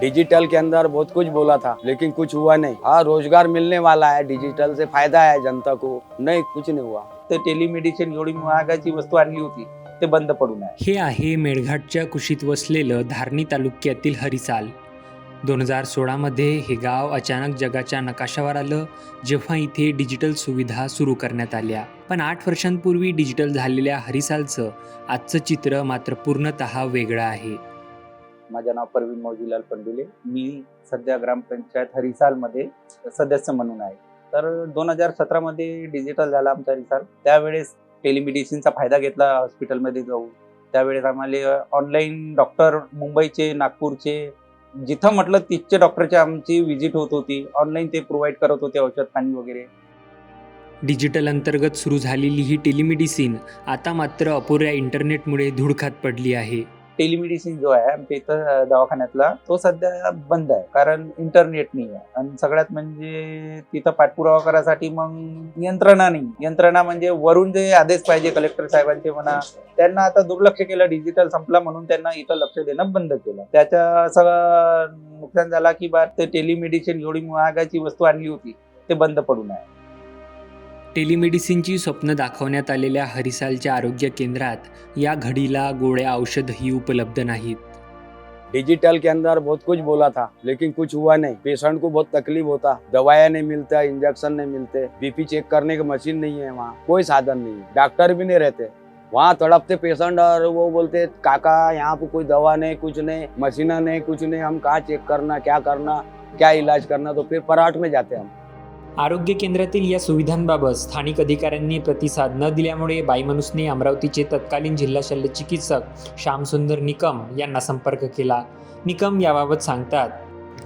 Digital के अंदर बहुत कुछ बोला था लेकिन कुछ हुआ नहीं। हाँ रोजगार मिलने वाला है डिजिटल से फायदा है जनता को। नहीं कुछ नहीं हुआ। ते टेलिमेडिसिन एवढी महागाची वस्तू आणली होती ते बंद पडून आहे हे आहे मेळघाटच्या कुशीत वसलेलं धारणी तालुक्यातील हरिसाल. दोन हजार सोळामध्ये हे गाव अचानक जगाच्या नकाशावर आलं जेव्हा इथे डिजिटल सुविधा सुरू करण्यात आल्या. पण आठ वर्षांपूर्वी डिजिटल झालेल्या हरिसालचं आजचं चित्र मात्र पूर्णतः वेगळं आहे. माझं नाव परवीन मौजीलाल पंडुले. मी सध्या ग्रामपंचायत हरिसालमध्ये सदस्य म्हणून आहे. तर दोन हजार सतरामध्ये डिजिटल झाला आमचा हरिसाल त्यावेळेस टेलिमेडिसिनचा फायदा घेतला हॉस्पिटलमध्ये जाऊन. त्यावेळेस आम्हाला ऑनलाईन डॉक्टर मुंबईचे नागपूरचे जिथं म्हटलं तिथचे डॉक्टरची आमची व्हिजिट होत होती. ऑनलाईन ते प्रोव्हाइड करत होते औषध पाणी वगैरे. डिजिटल अंतर्गत सुरू झालेली ही टेलिमेडिसिन आता मात्र अपुऱ्या इंटरनेटमुळे धुडखात पडली आहे. टेलिमेडिसिन जो आहे आमच्या इथं दवाखान्यातला तो सध्या बंद आहे. कारण इंटरनेट नाही आहे आणि सगळ्यात म्हणजे तिथं पाठपुरावा करायसाठी मग यंत्रणा नाही. यंत्रणा म्हणजे वरून जे आदेश पाहिजे कलेक्टर साहेबांचे म्हणा त्यांना आता दुर्लक्ष केलं डिजिटल संपला म्हणून त्यांना इथं लक्ष देणं बंद केलं. त्याच्या असं नुकसान झाला की बा ते टेलिमेडिसिन एवढी महागाची वस्तू आणली होती ते बंद पडून आहे टेलिमेडिसिनची स्वप्न दाखवण्यात आलेल्या हरिसालच्या आरोग्य केंद्रात या घडीला गोळ्या औषधही उपलब्ध नाहीत. डिजिटल के अंदर बहुत कुछ बोला था लेकिन कुछ हुआ नहीं। पेशेंट को बहुत तकलीफ होता। दवाया नहीं मिलता इंजेक्शन नहीं मिलते। बीपी चेक करने की मशीन नहीं है वहाँ। कोई साधन नहीं है। डॉक्टर भी नहीं रहते। वहाँ तड़पते पेशेंट और वो बोलते काका यहाँ पे कोई दवा नहीं कुछ नहीं। मशीना नहीं कुछ नहीं। हम कहाँ चेक करना क्या करना क्या इलाज करना? तो फिर पराठ में जाते हम। आरोग्य केंद्रातील या सुविधांबाबत स्थानिक अधिकाऱ्यांनी प्रतिसाद न दिल्यामुळे बाईमनुसने अमरावतीचे तत्कालीन जिल्हा शल्य चिकित्सक श्यामसुंदर निकम यांना संपर्क केला. निकम याबाबत सांगतात.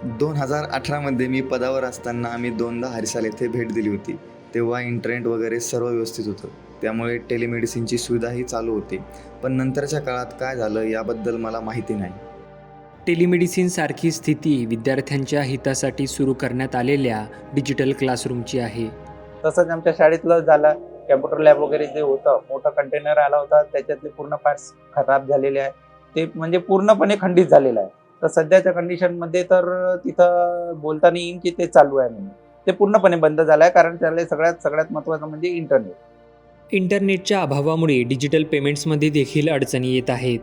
दोन हजार अठरामध्ये मी पदावर असताना आम्ही दोनदा हरिसाल येथे भेट दिली होती. तेव्हा इंटरनेट वगैरे सर्व व्यवस्थित होतं. त्यामुळे टेलिमेडिसिनची सुविधाही चालू होती. पण नंतरच्या काळात काय झालं याबद्दल मला माहिती नाही. टेलिमेडिसिन सारखी स्थिती विद्यार्थ्यांच्या हितासाठी सुरू करण्यात आलेल्या डिजिटल क्लासरूमची आहे. तसंच आमच्या शाळेतलं झालं कॅम्प्युटर लॅब वगैरे जे होतं मोठं कंटेनर आला होता त्याच्यातले पूर्ण पार्ट्स खराब झालेले आहे. ते म्हणजे पूर्णपणे खंडित झालेलं आहे. तर सध्याच्या कंडिशनमध्ये तर तिथं बोलता नाही येईल की ते चालू आहे म्हणून. ते पूर्णपणे बंद झालं आहे कारण त्याला सगळ्यात सगळ्यात महत्त्वाचं म्हणजे इंटरनेट इंटरनेटच्या अभावामुळे डिजिटल पेमेंट्समध्ये देखील अडचणी येत आहेत.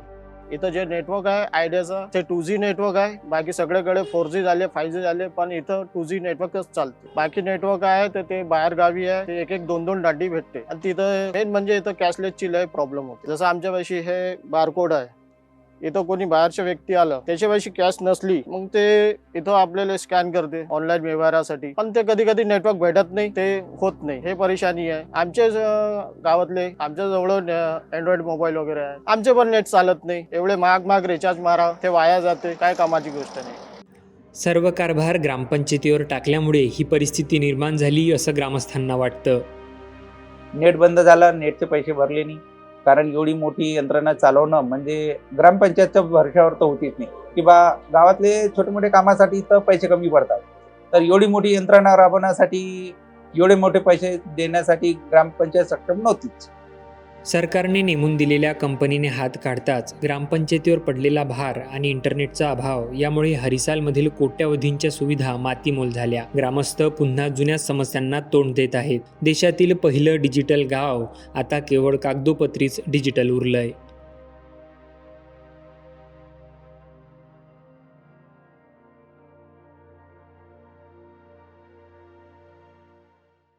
इथं जे नेटवर्क आहे आयडियाचं ते टू जी नेटवर्क आहे. बाकी सगळ्याकडे फोर जी झाले फाईव्ह जी झाले पण इथं टू जी नेटवर्कच चालते. बाकी नेटवर्क आहे तर ते बाहेर गावी आहे ते एक एक दोन दोन दांडी भेटते. आणि तिथं मेन म्हणजे इथं कॅशलेसची लय प्रॉब्लेम होते. जसं आमच्या पाशी हे बारकोड आहे. इथं कोणी बाहेरच्या व्यक्ती आलं त्याच्यापाशी कॅश नसली मग ते इथं आपल्याला स्कॅन करते ऑनलाईन व्यवहारासाठी. पण ते कधी कधी नेटवर्क भेटत नाही ते होत नाही. हे परेशानी आहे. आमच्या गावातले आमच्या जवळ अँड्रॉइड मोबाईल वगैरे आहे. आमचे पण नेट चालत नाही. एवढे महाग महाग रिचार्ज मारा ते वाया जाते. काय कामाची गोष्ट नाही. सर्व कारभार ग्रामपंचायतीवर टाकल्यामुळे ही परिस्थिती निर्माण झाली असं ग्रामस्थांना वाटतं. नेट बंद झालं नेटचे पैसे भरले नाही. कारण एवढी मोठी यंत्रणा चालवणं म्हणजे ग्रामपंचायतच्या भरशावर तर होतीच नाही. की बा गावातले छोटे मोठे कामासाठी तर पैसे कमी पडतात. तर एवढी मोठी यंत्रणा राबवण्यासाठी एवढे मोठे पैसे देण्यासाठी ग्रामपंचायत सक्षम नव्हतीच. सरकारने नेमून दिलेल्या कंपनीने हात काढताच ग्रामपंचायतीवर पडलेला भार आणि इंटरनेटचा अभाव यामुळे हरिसालमधील कोट्यावधींच्या सुविधा मातीमोल झाल्या. ग्रामस्थ पुन्हा जुन्या समस्यांना तोंड देत आहेत. देशातील पहिलं डिजिटल गाव आता केवळ कागदोपत्रीच डिजिटल उरलंय.